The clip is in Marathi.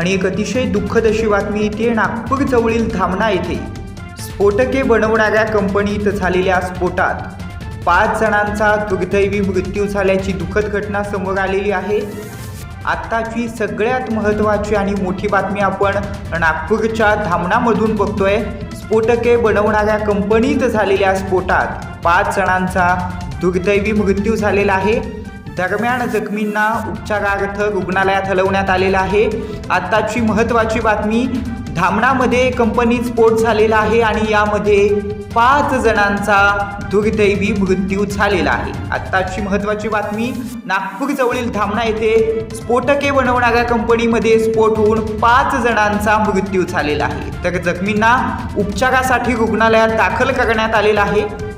आणि एक अतिशय दुःखद अशी बातमी येते नागपूर जवळील धामणा येथे. स्फोटके बनवणाऱ्या कंपनीत झालेल्या स्फोटात पाच जणांचा दुर्दैवी मृत्यू झाल्याची दुःखद घटना समोर आलेली आहे. आत्ताची सगळ्यात महत्त्वाची आणि मोठी बातमी आपण नागपूरच्या धामणामधून बघतोय. स्फोटके बनवणाऱ्या कंपनीत झालेल्या स्फोटात पाच जणांचा दुर्दैवी मृत्यू झालेला आहे. दरम्यान जखमींना उपचारार्थ रुग्णालयात हलवण्यात आलेलं आहे. आत्ताची महत्त्वाची बातमी धामणामध्ये कंपनीत स्फोट झालेला आहे आणि यामध्ये पाच जणांचा दुर्दैवी मृत्यू झालेला आहे. आत्ताची महत्त्वाची बातमी नागपूरजवळील धामणा येथे स्फोटके बनवणाऱ्या कंपनीमध्ये स्फोट होऊन पाच जणांचा मृत्यू झालेला आहे. तर जखमींना उपचारासाठी रुग्णालयात दाखल करण्यात आलेला आहे.